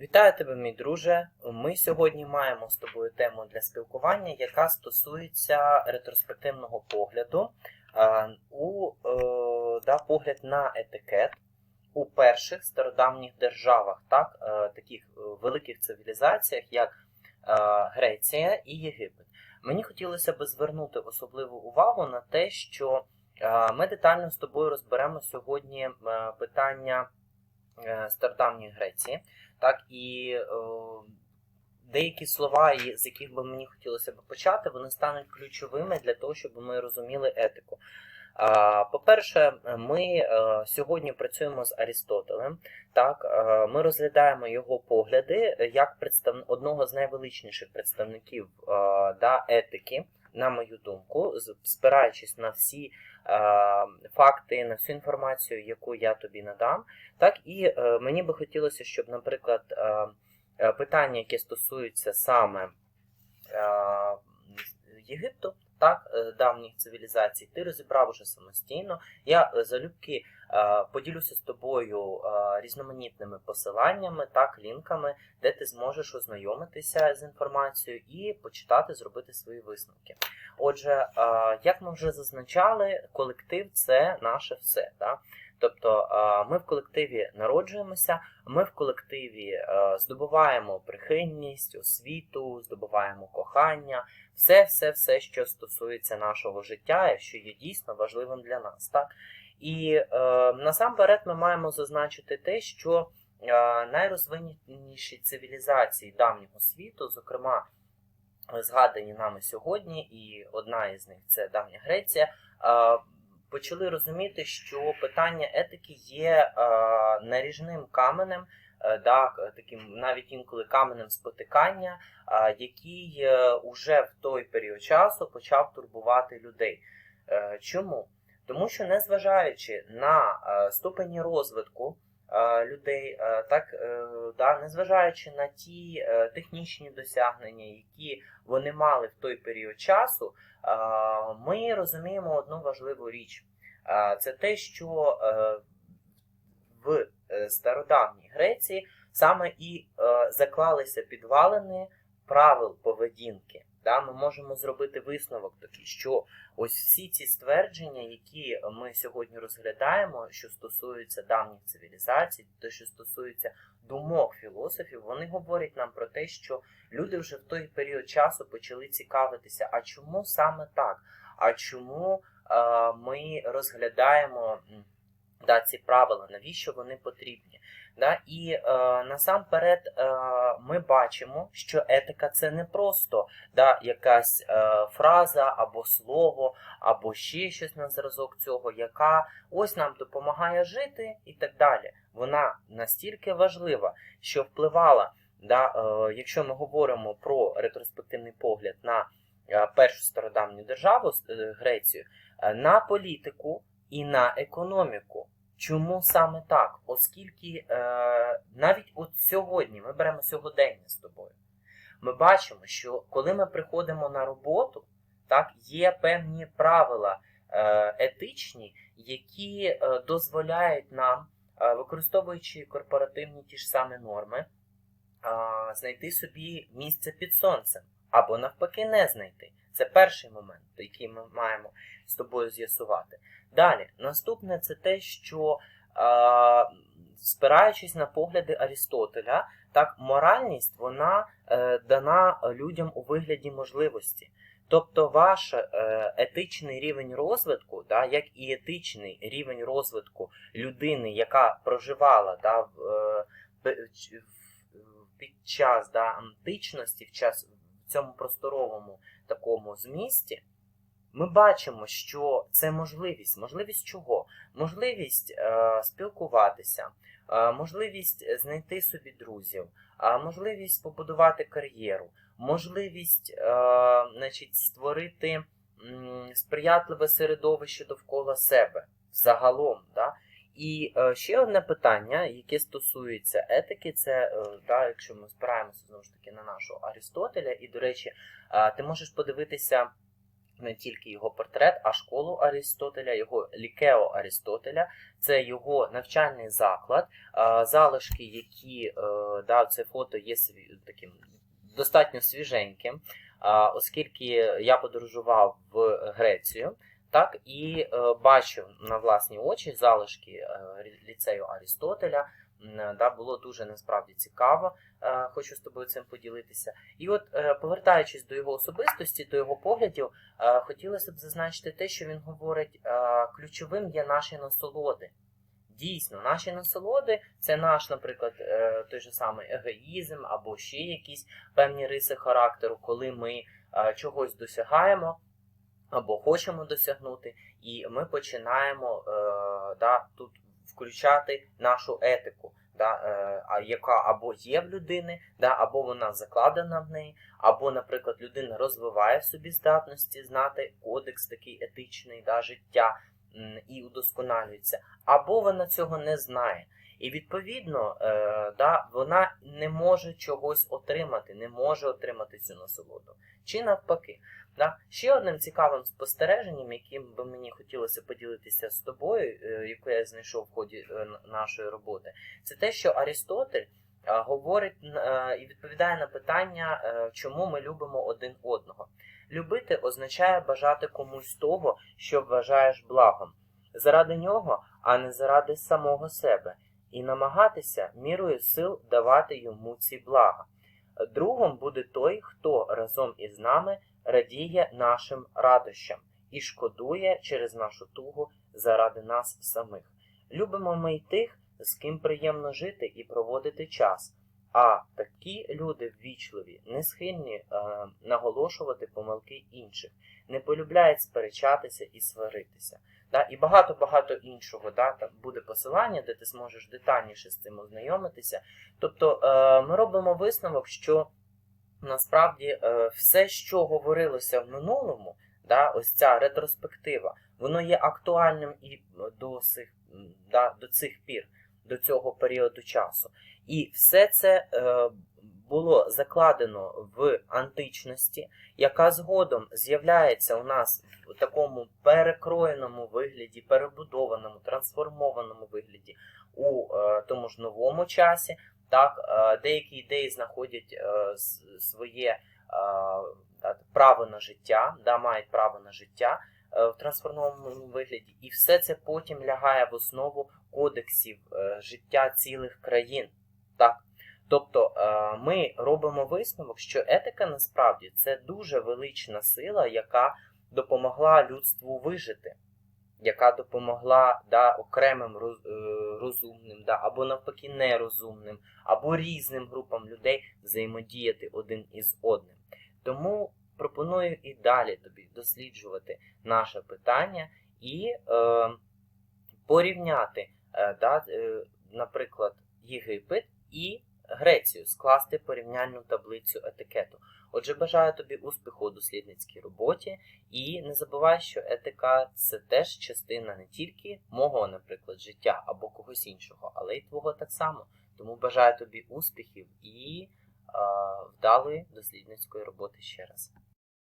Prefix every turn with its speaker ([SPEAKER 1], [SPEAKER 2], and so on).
[SPEAKER 1] Вітаю тебе, мій друже. Ми сьогодні маємо з тобою тему для спілкування, яка стосується ретроспективного погляду у е, да, погляд на етикет у перших стародавніх державах, так, е, таких е, великих цивілізаціях, як Греція і Єгипет. Мені хотілося би звернути особливу увагу на те, що ми детально з тобою розберемо сьогодні питання стародавньої Греції. Так, і е, деякі слова, з яких би мені хотілося б почати, вони стануть ключовими для того, щоб ми розуміли етику. По-перше, ми е, сьогодні працюємо з Арістотелем. Так, е, ми розглядаємо його погляди як представ... одного з найвеличніших представників е, да, етики, на мою думку, спираючись на всі е, факти, на всю інформацію, яку я тобі надам. Так, і е, мені би хотілося, щоб, наприклад, е, питання, яке стосується саме Єгипту, так, давніх цивілізацій, ти розібрав уже самостійно. Я залюбки поділюся з тобою е, різноманітними посиланнями, так, лінками, де ти зможеш ознайомитися з інформацією і почитати, зробити свої висновки. Отже, е, як ми вже зазначали, колектив це наше все. Так? Тобто е, ми в колективі народжуємося, ми в колективі е, здобуваємо прихильність, освіту, здобуваємо кохання, все, все, все, що стосується нашого життя, що є дійсно важливим для нас. Так? І е, насамперед ми маємо зазначити те, що е, найрозвиненіші цивілізації давнього світу, зокрема згадані нами сьогодні, і одна із них це давня Греція. е, почали розуміти, що питання етики є е, наріжним каменем, е, да, таким навіть інколи каменем спотикання, е, який е, уже в той період часу почав турбувати людей. Е, чому? Тому що, незважаючи на е, ступені розвитку е, людей, е, так, да, незважаючи на ті технічні досягнення, які вони мали в той період часу, ми розуміємо одну важливу річ. Це те, що в стародавній Греції саме і заклалися підвалини правил поведінки. Да, Ми можемо зробити висновок такий, що ось всі ці ствердження, які ми сьогодні розглядаємо, що стосуються давніх цивілізацій, те, що стосується думок філософів, вони говорять нам про те, що люди вже в той період часу почали цікавитися, а чому саме так? А чому е, ми розглядаємо да, ці правила, навіщо вони потрібні? Да? І е, насамперед е, ми бачимо, що етика це не просто да, якась е, фраза або слово, або ще щось на зразок цього, яка ось нам допомагає жити і так далі. Вона настільки важлива, що впливала Да, е, якщо ми говоримо про ретроспективний погляд на е, першу стародавню державу е, Грецію, е, на політику і на економіку. Чому саме так? Оскільки е, навіть от сьогодні ми беремо сьогодення з тобою, ми бачимо, що коли ми приходимо на роботу, так, є певні правила е, етичні, які е, дозволяють нам, е, використовуючи корпоративні ті ж самі норми, а, знайти собі місце під сонцем, або навпаки, не знайти. Це перший момент, який ми маємо з тобою з'ясувати. Далі, наступне це те, що а, спираючись на погляди Арістотеля, так, моральність вона е, дана людям у вигляді можливості. Тобто ваш е, етичний рівень розвитку, да, як і етичний рівень розвитку людини, яка проживала да, в, е, під час да, античності, в час в цьому просторовому такому змісті, ми бачимо, що це можливість. Можливість чого? Можливість е, спілкуватися, е, можливість знайти собі друзів, е, можливість побудувати кар'єру, можливість е, значить, створити м, сприятливе середовище довкола себе загалом. Да? І е, ще одне питання, яке стосується етики, це е, да, якщо ми спираємося знову ж таки на нашого Арістотеля, і, до речі, е, ти можеш подивитися не тільки його портрет, а школу Арістотеля, його лікео Арістотеля. Це його навчальний заклад, а, залишки, які е, да, це фото є сві- таким достатньо свіженьким, а, оскільки я подорожував в Грецію. Так, і е, бачив на власні очі залишки е, ліцею Арістотеля. М, Да, було дуже насправді цікаво. Е, хочу з тобою цим поділитися. І от, е, повертаючись до його особистості, до його поглядів, е, хотілося б зазначити те, що він говорить, е, ключовим є наші насолоди. Дійсно, наші насолоди це наш, наприклад, е, той же самий егоїзм або ще якісь певні риси характеру, коли ми е, чогось досягаємо або хочемо досягнути, і ми починаємо е, да, тут включати нашу етику, да, е, яка або є в людини, да, або вона закладена в неї, або, наприклад, людина розвиває в собі здатності знати кодекс такий етичний да, життя і удосконалюється, або вона цього не знає. І відповідно, е, да, вона не може чогось отримати, не може отримати цю насолоду. Чи навпаки. Да? Ще одним цікавим спостереженням, яким би мені хотілося поділитися з тобою, е, яке я знайшов в ході е, нашої роботи, це те, що Арістотель е, говорить е, і відповідає на питання, е, чому ми любимо один одного. Любити означає бажати комусь того, що вважаєш благом, заради нього, а не заради самого себе, і намагатися мірою сил давати йому ці блага. Другом буде той, хто разом із нами радіє нашим радощам і шкодує через нашу тугу заради нас самих. Любимо ми й тих, з ким приємно жити і проводити час. А такі люди ввічливі, не схильні е, наголошувати помилки інших, не полюбляють сперечатися і сваритися. Да? І багато-багато іншого. Да? Там буде посилання, де ти зможеш детальніше з цим ознайомитися. Тобто е, ми робимо висновок, що насправді е, все, що говорилося в минулому, да, ось ця ретроспектива, воно є актуальним і до сих, да, до цих пір, до цього періоду часу. І все це е, було закладено в античності, яка згодом з'являється у нас в такому перекроєному вигляді, перебудованому, трансформованому вигляді у е, тому ж новому часі. Так, е, деякі ідеї знаходять е, своє право на життя, да, мають право на життя в трансформованому вигляді, і все це потім лягає в основу кодексів життя цілих країн. Так. Тобто е, ми робимо висновок, що етика насправді це дуже велична сила, яка допомогла людству вижити, яка допомогла да, окремим е, розумним, да, або навпаки нерозумним, або різним групам людей взаємодіяти один із одним. Тому пропоную і далі тобі досліджувати наше питання і е, порівняти, е, да, е, наприклад, Єгипет і Грецію, скласти порівняльну таблицю етикету. Отже, бажаю тобі успіху у дослідницькій роботі, і не забувай, що етика це теж частина не тільки мого, наприклад, життя або когось іншого, але й твого так само. Тому бажаю тобі успіхів і е, вдалої дослідницької роботи ще раз.